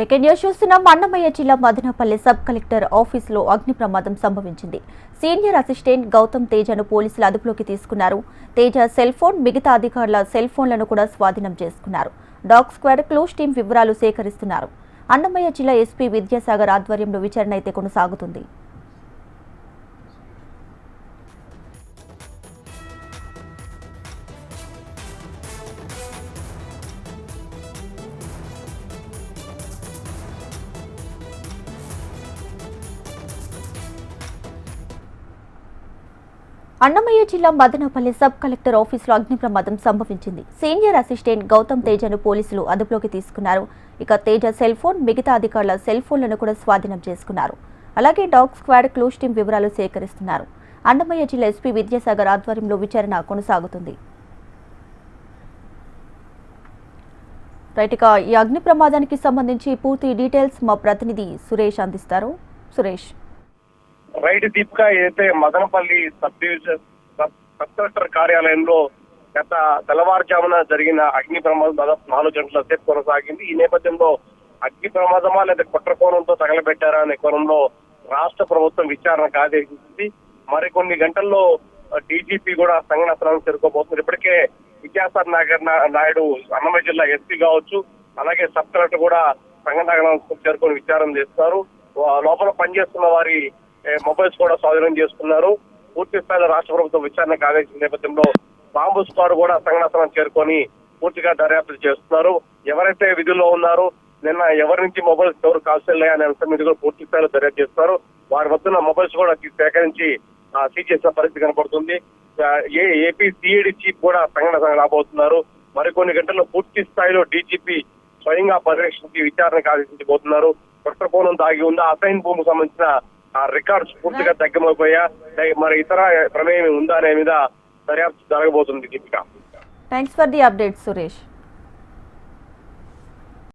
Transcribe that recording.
Second news చూస్తున్నాం. అన్నమయ్య జిల్లా Madanapalle sub collector ఆఫీసులో అగ్ని ప్రమాదం సంభవించింది. సీనియర్ అసిస్టెంట్ గౌతమ్ తేజను పోలీసులు అదుపులోకి తీసుకున్నారు. తేజ సెల్ ఫోన్ మిగతా అధికారుల సెల్ ఫోన్లను కూడా స్వాధీనం చేసుకున్నారు. డాగ్ స్క్వాడ్ క్లూస్ టీం వివరాలు సేకరిస్తున్నారు. అన్నమయ్య జిల్లా ఎస్పీ విద్యాసాగర్ ఆధ్వర్యంలో విచారణ అయితే కొనసాగుతుంది. అన్నమయ్య జిల్లా మదనపల్లి సబ్ కలెక్టర్ ఆఫీసులో అగ్ని ప్రమాదం సంభవించింది. సీనియర్ అసిస్టెంట్ గౌతమ్ తేజను పోలీసులు అదుపులోకి తీసుకున్నారు. ఇక తేజ సెల్ ఫోన్ మిగతా అధికారుల సెల్ ఫోన్లను కూడా స్వాధీనం చేసుకున్నారు. అలాగే డాగ్ స్క్వాడ్ క్లూస్ టీం వివరాలు సేకరిస్తున్నారు. అన్నమయ్య జిల్లా ఎస్పీ విద్యాసాగర్ ఆధ్వర్యంలో విచారణ కొనసాగుతుంది. రైట్ ఇక ఈ అగ్ని ప్రమాదానికి సంబంధించి పూర్తి డీటెయిల్స్ మా ప్రతినిధి సురేష్ అందిస్తారు. సురేష్. రైట్ దీప్గా ఏదైతే Madanapalle sub division sub collector కార్యాలయంలో గత తెల్లవారుజామున జరిగిన అగ్ని ప్రమాదం దాదాపు నాలుగు గంటల సేపు కొనసాగింది. ఈ నేపథ్యంలో అగ్ని ప్రమాదమా లేదా కుట్ర కోణంతో తగలబెట్టారా అనే కోణంలో రాష్ట్ర ప్రభుత్వం విచారణకు ఆదేశించింది. మరికొన్ని గంటల్లో డీజీపీ కూడా సంఘటన స్థలానికి చేరుకోబోతున్నారు. ఇప్పటికే విద్యాసార్ నాగర్ నాయుడు అన్నమయ్య జిల్లా ఎస్పీ కావచ్చు అలాగే సబ్ కలెక్టర్ కూడా సంఘటన చేరుకొని విచారణ చేస్తారు. లోపల పనిచేస్తున్న వారి మొబైల్స్ కూడా స్వాధీనం చేసుకున్నారు. పూర్తి స్థాయిలో రాష్ట్ర ప్రభుత్వం విచారణకు ఆదేశించిన నేపథ్యంలో బాంబు స్క్వాడ్ కూడా సంఘటన చేరుకొని పూర్తిగా దర్యాప్తు చేస్తున్నారు. ఎవరైతే విధుల్లో ఉన్నారో నిన్న ఎవరి నుంచి మొబైల్స్ ఎవరు కాల్స్ అనే అంశం మీద కూడా పూర్తి స్థాయిలో దర్యాప్తు చేస్తున్నారు. వారి వద్ద మొబైల్స్ కూడా సేకరించి ఆ, సీజ్ చేసిన పరిస్థితి కనపడుతుంది. ఏ ఏపీ సిఐడి చీఫ్ కూడా సంఘటన రాబోతున్నారు. మరికొన్ని గంటల్లో పూర్తి స్థాయిలో డీజీపీ స్వయంగా పర్యవేక్షించి విచారణకు ఆదేశించబోతున్నారు. కొత్త కోణం దాగి ఉందా అసైన్ భూమికి సంబంధించిన ఆ రికార్డ్స్ పూర్తిగా తగ్గమైపోయా మరి ఇతర ప్రమేయం ఉందా అనే మీద దర్యాప్తు జరగబోతుంది Deepika. Thanks for the update Suresh